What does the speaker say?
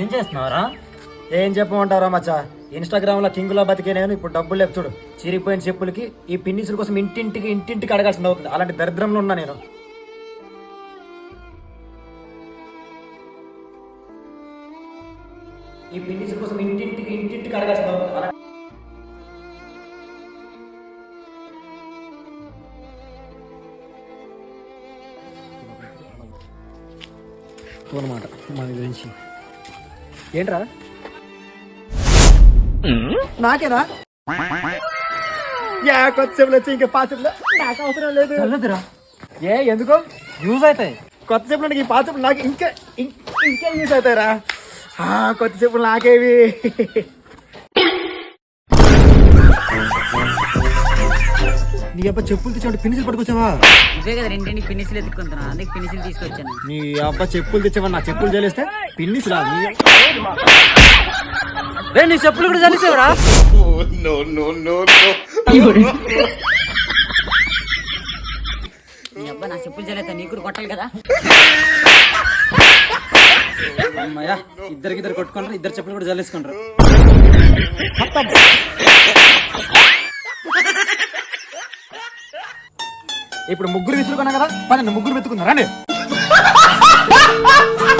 ఏం చేస్తున్నావురా? ఏం చెప్పమంటారా మచ్చా? ఇన్స్టాగ్రామ్లో లో బతికే నేను ఇప్పుడు డబ్బులు లేక చూడు. చిరిగిపోయిన చెప్పులకి ఈ పిన్నిసుల కోసం ఇంటింటికి ఇంటింటికి అడగాల్సింది అవుతుంది. అలాంటి దరిద్రంలో ఉన్నా నేను. ఈ పిన్నిసుల కోసం ఇంటింటికి ఇంటింటికి అడగాల్సింది అవుతుంది. అనమాట మన గురించి. ఏంట్రా? నాకేనా? యా వచ్చి ఇంకా నాకు అవసరం లేదు. వెళ్ళదురా. ఏ ఎందుకో? యూజ్ అవుతాయి. కొత్త చెప్పులు నాకు ఈ పాత చెప్పులు నాకు ఇంకా ఇంకా యూస్ అవుతారా ఆ, కొత్త చెప్పులు నాకేవి నీ అబ్బా చెప్పులు తెచ్చాడు పిన్నిసులు పట్టుకొచ్చావా? ఇవే కదా రెండింటి పిన్నిసిలు ఎత్తుకుంటున్నా అందుకే పిన్నిసిలు తీసుకొచ్చాను. నీ అబ్బా చెప్పులు తెచ్చావా? నా చెప్పులు చేలేస్తే పిన్నిసులా? నీ రే నీ చెప్పులు కూడా తెలిసేవరా నీ అబ్బా నా చెప్పులు చేయలేదు నీకు కూడా కొట్టాలి కదా? అమ్మయ్యా ఇద్దరికి ఇద్దరు కొట్టుకుంటారు ఇద్దరు చెప్పులు కూడా జల్లేసుకుంటారు ఇప్పుడు ముగ్గురు విసురుకున్నా కదా పని ముగ్గురు వెతుకుందా రండి.